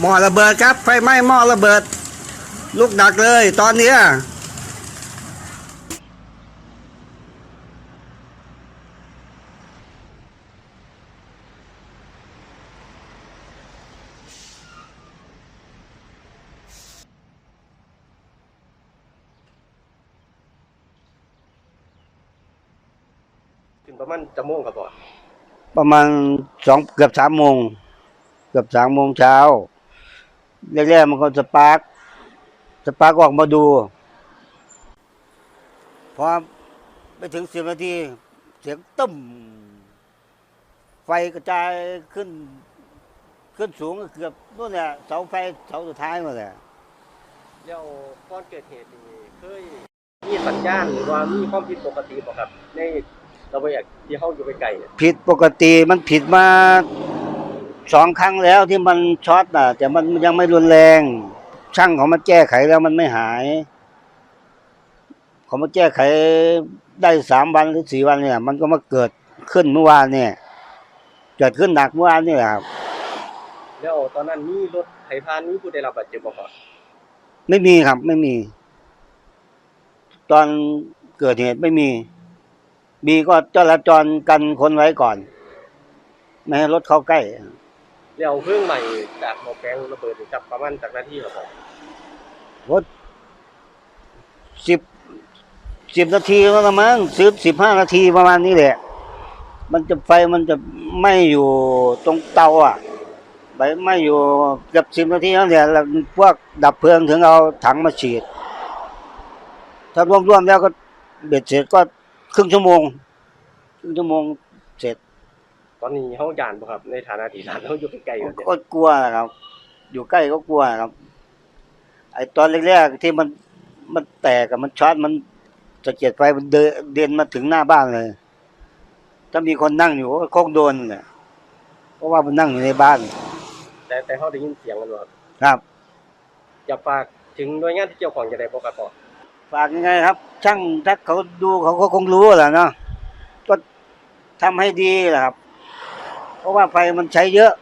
หม้อระเบิดครับ ไฟไหม้หม้อระเบิด ลูกดักเลย ตอนเนี้ยถึงประมาณจะโมงครับพ่อประมาณสองเกือบสามโมงเกือบสามโมงเช้า แรกๆมันก็สปาร์กสปาร์กออกมาดูพอไปถึงสิบนาที เสียงตึ้ม ไฟกระจายขึ้น ขึ้นสูงเกือบนู่นแหละเสาไฟเสาสุดท้ายหมาเลยแล้วก่อนเกิดเหตุนี่เคยมีสัญญาณหรือว่ามีความผิดปกติบ่ครับในระเบียบที่เฮาอยู่ใกล้ๆเนี่ยผิดปกติมันผิดมา สองครั้งแล้วที่มันช็อตน่ะ แต่มันยังไม่รุนแรง ช่างเขามาแก้ไขแล้วมันไม่หายเขามาแก้ไขได้สามวันหรือสี่วันเนี่ย มันก็มาเกิดขึ้นเมื่อวานเนี่ย เกิดขึ้นหนักเมื่อวานเนี่ยครับ แล้วตอนนั้นมีรถไถพานมีผู้ได้รับบาดเจ็บบ่ครับไม่มีครับ ไม่มี ตอนเกิดเหตุไม่มี มีก็จราจรกันคนไว้ก่อน ไม่ให้รถเข้าใกล้ แล้วเครื่องใหม่จากหมอแปลงระเบิดจับประมาณจากนาทีครับพ่อรถสิบสิบนาทีแล้วละมั้งสิบสิบห้านาทีประมาณนี้แหละ มันจะไฟมันจะไม่อยู่ตรงเตาอะไฟไม่อยู่เกือบสิบนาทีแล้วเนี่ยแล้วพวกดับเพลิงถึงเอาถังมาฉีด ถ้ารวมๆแล้วก็เบ็ดเสร็จก็ครึ่งชั่วโมง ครึ่งชั่วโมงเสร็จ ตอนนี้เฮาย่านบ่ครับ ในฐานะที่ร้านเฮาอยู่ใกล้ๆกันเนี่ยก็กลัวนะครับ อยู่ใกล้ก็กลัวครับ ไอ้ตอนแรกๆที่มันมันแตกกับมันช็อตมันสะเก็ดไฟมันเดินเดินมาถึงหน้าบ้านเลย ถ้ามีคนนั่งอยู่ก็คงโดนแหละเพราะว่ามันนั่งอยู่ในบ้าน แต่แต่เฮาได้ยินเสียงมันบ่ครับครับ อยากฝากถึงหน่วยงานที่เกี่ยวข้องจะได้บ่ครับพ่อฝากยังไงครับ ช่างถ้าเขาดูเขาก็คงรู้แหละเนาะก็ทำให้ดีแหละครับ เพราะว่าไฟมันใช้เยอะ